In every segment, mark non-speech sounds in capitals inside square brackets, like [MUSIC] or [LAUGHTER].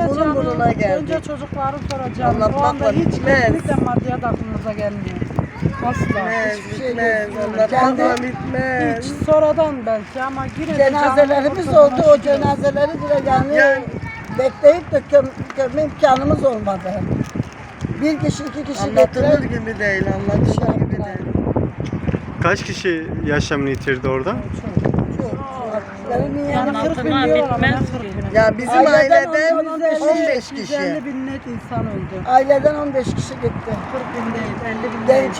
Önce çocukları soracağım. O Anlatmakla anda hiç kesinlikle maddiyat aklınıza gelmiyor. Asla. Bitmez, Hiçbir şey bitmez. Kendi bitmez. hiç sonradan belki ama yine de Cenazelerimiz oldu. O cenazeleri bile yani, Yani- bekleyip de göm, gömme imkanımız olmadı. Bir kişi, iki kişi Anlatılır getiren gibi değil, anlatılır gibi değil. Kaç kişi yaşamını yitirdi orada? benim Yani yeğenim 40 bin diyorlar ama ne bitmez 40 ki. bin? Ya bizim Aileden aileden 15 15 kişi. 150 bin net insan öldü. aileden 15 kişi gitti. 40 bin değil, 50 bin değil.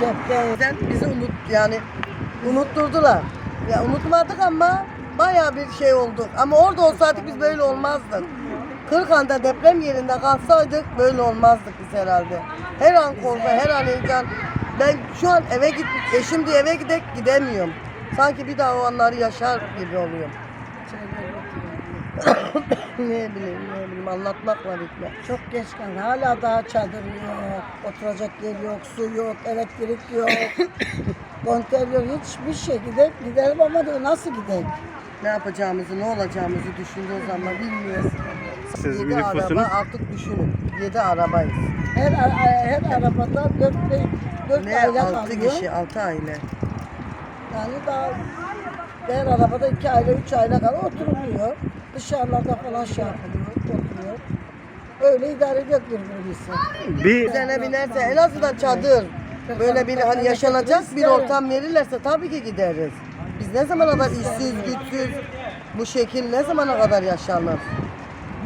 Bizden bizi unut yani unutturdular. Ya unutmadık ama bayağı bir şey olduk. Ama orada olsaydık biz böyle olmazdık. Kırıkhan'da deprem yerinde kalsaydık böyle olmazdık biz herhalde. Her an korku, her an heyecan. Ben şu an eve git, eşim diye eve gidek gidemiyorum. Sanki bir daha o anları yaşar gibi oluyorum. [COUGHS] ne bileyim, ne bileyim anlatmakla bitmez. Çok geç kaldı. Hala daha çadır yok, oturacak yer yok, su yok, elektrik yok, [COUGHS] konteyner yok. Hiçbir şey gidelim, gidelim ama diyor nasıl gidelim? Ne yapacağımızı, ne olacağımızı düşündüğü zaman bilmiyoruz. Siz Yedi nüfusunuz? araba artık düşünün. 7 arabayız. Her, her arabada 4, 4 Ne aile 6 kalıyor. kişi, 6 aile. Yani daha diğer arabada 2 aile, 3 aile kalıyor, oturuluyor. Dışarılarda falan şey yapılıyor, oturuyor. Öyle idare ediyor birbirimizi. Bir Üzerine binerse en azından çadır. Böyle bir hani yaşanacak bir ortam verirlerse tabii ki gideriz. Biz ne zamana kadar işsiz, güçsüz bu şekil ne zamana kadar yaşanır?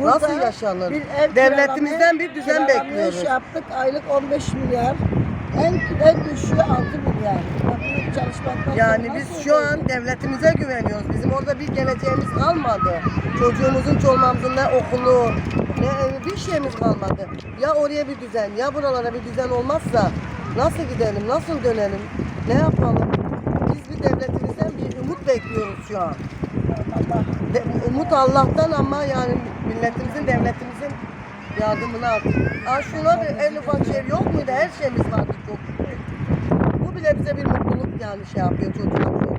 Nasıl Burada yaşanır? bir ev Devletimizden bir düzen kiralamaya bekliyoruz. iş yaptık, aylık 15 milyar. En, en düşüğü 6 milyar. Yani biz şu an devletimize güveniyoruz. Bizim orada bir geleceğimiz kalmadı. Çocuğumuzun, çolmamızın ne okulu, ne evi, bir şeyimiz kalmadı. Ya oraya bir düzen, ya buralara bir düzen olmazsa nasıl gidelim, nasıl dönelim, ne yapalım? Biz bir devletimizden bir umut bekliyoruz şu an. De, umut Allah'tan ama yani milletimizin, devletimizin yardımını artık. Aa şuna bir en ufak şey yok muydu? Her şeyimiz. Bu bile bize bir mutluluk yani şey yapıyor çocuklar.